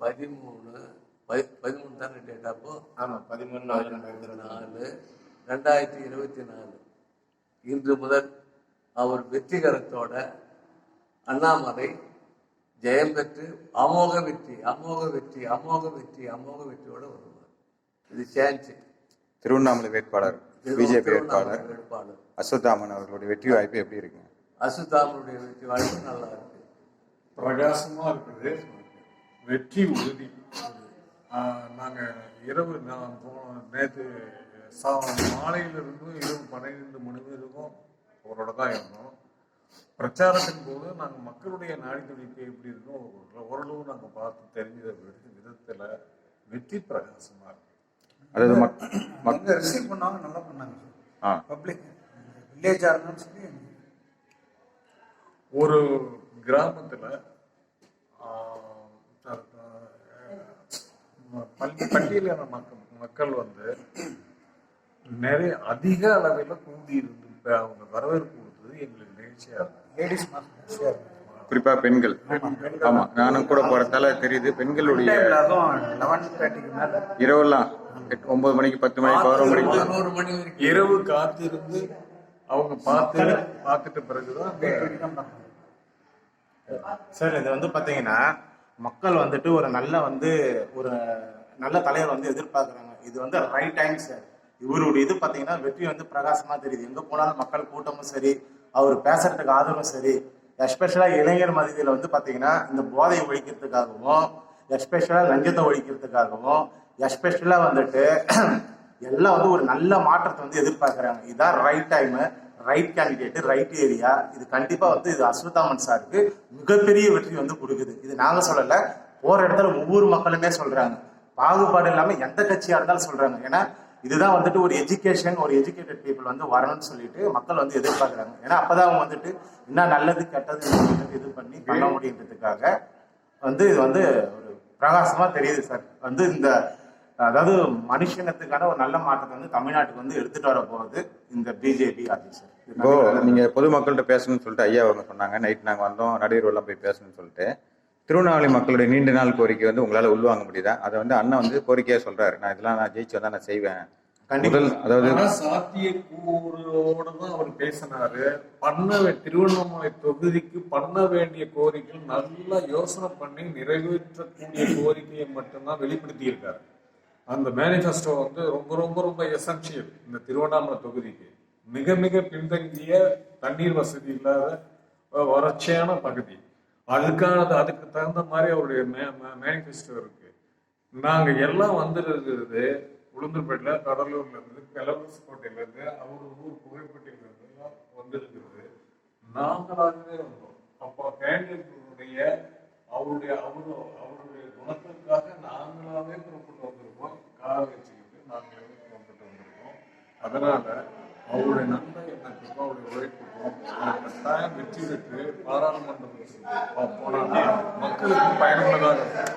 பதிமூணு பதி- பதிமூணு தானே டேட் அப்போ? ஆமா பதிமூணு நாலு ரெண்டாயிரத்தி இருபத்தி நாலு. ரெண்டாயிரத்தி இருபத்தி நாலு. இன்று முதல் அவர் வெற்றிகரத்தோட அண்ணாமலை ஜெயம் பெற்று அமோக வெற்றி அமோக வெற்றி அமோக வெற்றி அமோக வெற்றியோட வருவார். இது சான்ஸ் திருவண்ணாமலை வேட்பாளர் பிஜேபி வேட்பாளர் வேட்பாளர். அஸ்வத்தாமன் அவர்களுடைய வெற்றி வாய்ப்பு எப்படி இருக்குங்க அசுதாமனுடைய வெற்றி வாய்ப்பு நல்லா இருக்கு. பிரகாசமா இருக்குது வெற்றி உறுதி. ஆஹ் நாங்க இரவு நான் போன நேற்று சா மாலையிலிருந்து இரவு பன்னிரெண்டு மணி வரைக்கும் அவரோட தான் இருந்தோம். பிரச்சாரத்தின் போது நாங்கள் மக்களுடைய நாடி துடிப்பு எப்படி இருக்கோ ஓரளவு நாங்கள் பார்த்து தெரிஞ்ச வித- விதத்துல வெற்றி பிரகாசமா இருக்கு. அதாவது மக் மக் அங்கே ரிசீவ் பண்ணாங்க நல்லா பண்ணாங்க பப்ளிக் வில்லேஜாக இருந்தாலும் சரி. ஒரு கிராமத்துல பட்டியலான மக்கள் மக்கள் வந்து நிறைய அதிக அளவில் கூடி இருந்து இப்ப அவங்க வரவேற்பு கொடுத்தது எங்களுக்கு நிகழ்ச்சியா இருக்கு. லேடிஸ் மாஸ்டர் குறிப்பா பெண்கள். ஆமா. நானும் கூட போறதால தெரியுது. பெண்களுடைய இரவெல்லாம் எட்டு ஒன்பது மணிக்கு பத்து மணிக்கு பதினோரு மணிக்கு. இரவு காத்திருந்து அவங்க பார்த்து பார்த்துட்ட பிறகுதான் சார் இது வந்து பாத்தீங்கன்னா மக்கள் வந்துட்டு ஒரு நல்ல வந்து ஒரு நல்ல தலைவர் வந்து எதிர்பார்க்குறாங்க. இது வந்து ரைட் டைம் சார் இவருடைய இது பார்த்தீங்கன்னா வெற்றி வந்து பிரகாசமாக தெரியுது. எங்கே போனாலும் மக்கள் கூட்டமும் சரி அவர் பேசுறதுக்கு ஆதரவும் சரி எஸ்பெஷலாக இளைஞர் மதியில் வந்து பார்த்தீங்கன்னா இந்த போதையை ஒழிக்கிறதுக்காகவும் எஸ்பெஷலாக லஞ்சத்தை ஒழிக்கிறதுக்காகவும் எஸ்பெஷலாக வந்துட்டு எல்லாம் வந்து ஒரு நல்ல மாற்றத்தை வந்து எதிர்பார்க்குறாங்க. இதுதான் right time right candidate right area இது கண்டிப்பாக வந்து இது அஸ்வதாமன் சாருக்கு மிகப்பெரிய வெற்றி வந்து கொடுக்குது. இது நாங்கள் சொல்லலை போகிற இடத்துல ஒவ்வொரு மக்களுமே சொல்கிறாங்க பாகுபாடு இல்லாம எந்த கட்சியா இருந்தாலும் சொல்றாங்க. ஏன்னா இதுதான் வந்துட்டு ஒரு எஜுகேஷன் ஒரு எஜுகேட்டட் பீப்புள் வந்து வரணும்னு சொல்லிட்டு மக்கள் வந்து எதிர்பார்க்கறாங்க. ஏன்னா அப்பதான் அவங்க வந்துட்டு என்ன நல்லது கெட்டது இது பண்ணி பண்ண முடியுன்றதுக்காக வந்து இது வந்து ஒரு பிரகாசமா தெரியுது சார். வந்து இந்த அதாவது மனுஷனத்துக்கான ஒரு நல்ல மாற்றத்தை வந்து தமிழ்நாட்டுக்கு வந்து எடுத்துட்டு வர போகுது இந்த பிஜேபி ஆட்சி சார். இப்போ நீங்க பொதுமக்கள்கிட்ட பேசணும்னு சொல்லிட்டு ஐயா அவங்க சொன்னாங்க. நைட் நாங்க வந்தோம். நடுவரெல்லாம் போய் பேசணும்னு சொல்லிட்டு. திருவண்ணாமலை மக்களுடைய நீண்ட நாள் கோரிக்கை வந்து உங்களால உள்வாங்க முடியுதா? அதை வந்து அண்ணன் வந்து கோரிக்கையா சொல்றாரு. நான் இதெல்லாம் நான் ஜெயிச்சு வந்தா நான் செய்வேன். கண்டிப்பா. முதல் அதாவது ஆனா சாத்தியக்கூறோட தான் அவர் பேசினாரு. பண்ண திருவண்ணாமலை தொகுதிக்கு பண்ண வேண்டிய கோரிக்கைகள் நல்லா யோசனை பண்ணி நிறைவேற்றக்கூடிய கோரிக்கையை மட்டும்தான் வெளிப்படுத்தி இருக்காரு அந்த மேனிஃபெஸ்டோ வந்து ரொம்ப ரொம்ப ரொம்ப எசென்சியல் இந்த திருவண்ணாமலை தொகுதிக்கு. மிக மிக பின்தங்கிய தண்ணீர் வசதி இல்லாத வறட்சியான பகுதி. அதுக்கான அதுக்கு தகுந்த மாதிரி அவருடைய மேனிஃபெஸ்டோ இருக்கு. நாங்க எல்லாம் வந்துருக்கிறது உளுந்தூர்பேட்டில கடலூர்ல இருந்து கலவரசு கோட்டையில இருந்து அவர் ஊர் புகைப்பட்டியில இருந்து எல்லாம் வந்திருக்கிறது. நாங்களாகவே வந்தோம். அப்போ கேண்டிடேட்டுடைய அவருடைய அவரு அவருடைய குணத்திற்காக நாங்களாவே புறப்பட்டு வந்திருக்கோம். காரை வச்சுக்கிட்டு நாங்களே புறப்பட்டு வந்திருக்கோம். அதனால அவருடைய நல்ல எண்ணத்துக்கும் அவருடைய உழைப்புக்கும் அவர் வெற்றி பெற்று பாராளுமன்றம் போனால் மக்களுக்கு பயனுள்ளதாக இருக்கும்.